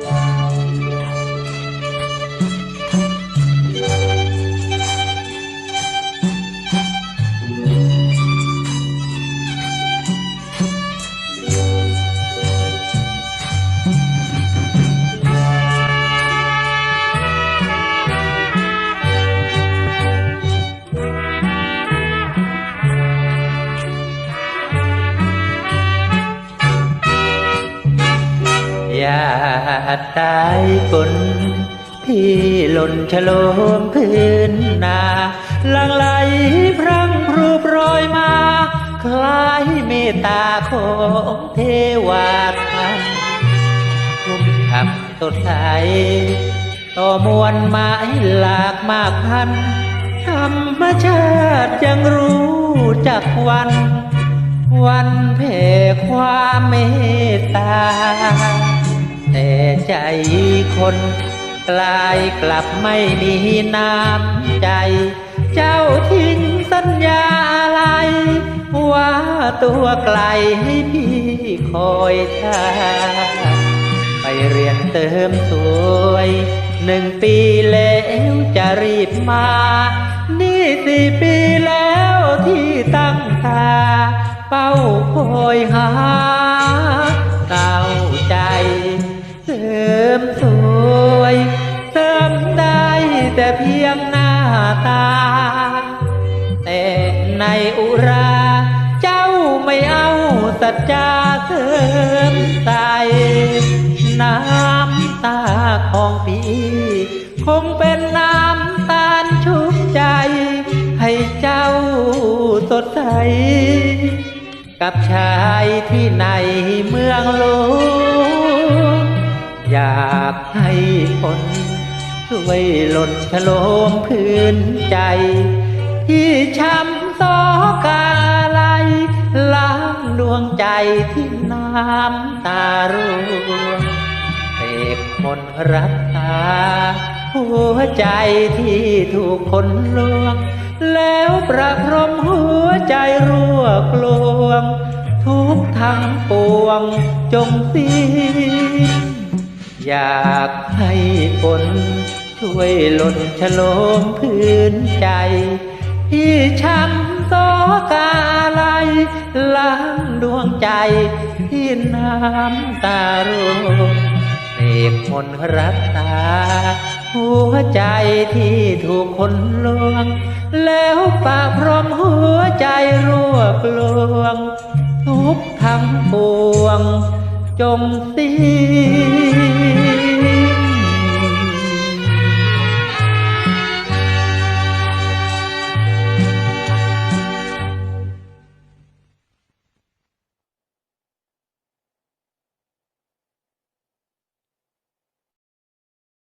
ห ยาตายฝนที่หล่นฉโลมพื้นนาลังไหลพรังพรูปรอยมา คล้ายเมตตาของเทวาทันคุ้มคำสดใสต่อมวลไม้หลากมากพัน ธรรมชาติยังรู้จักวัน วันเพ่ความเมตตา แต่ใจคนกลายกลับไม่มีน้ำใจ เจ้าทิ้งสัญญาอะไร ว่าตัวไกลให้พี่คอยท่าไปเรียนเติมสวย หนึ่งปีแล้วจะรีบมา นี่สี่ปีแล้วที่ตั้งตา เป้าคอยหา มสวย เสริมได้แต่เพียงหน้าตา แต่ในอุรา เจ้าไม่เอาสัจจาเสริมใสน้ำตาของพี่คงเป็นน้ำตาลชุบใจ ให้เจ้าสดใส กับชายที่ในเมืองหลวงอยาก ให้คนช่วยหล่นฉโลมพื้นใจ ที่ช้ำสอกาไลล้างดวงใจที่น้ำตาร่วงเสกมนต์รักษาหัวใจที่ถูกคนลวง แล้วประพรมหัวใจรั่วกลวง ทุกทั้งปวงจงสิ้น อยากให้ฝนช่วยหล่นฉโลมพื้นใจ ที่ช้ำสอกาไลล้างดวงใจ ที่น้ำตาร่วงเสกมนรักษาหัวใจที่ถูกคนลวง แล้วปากพรมหัวใจรั่วกลวง ทุกทั้งปวง trong tim.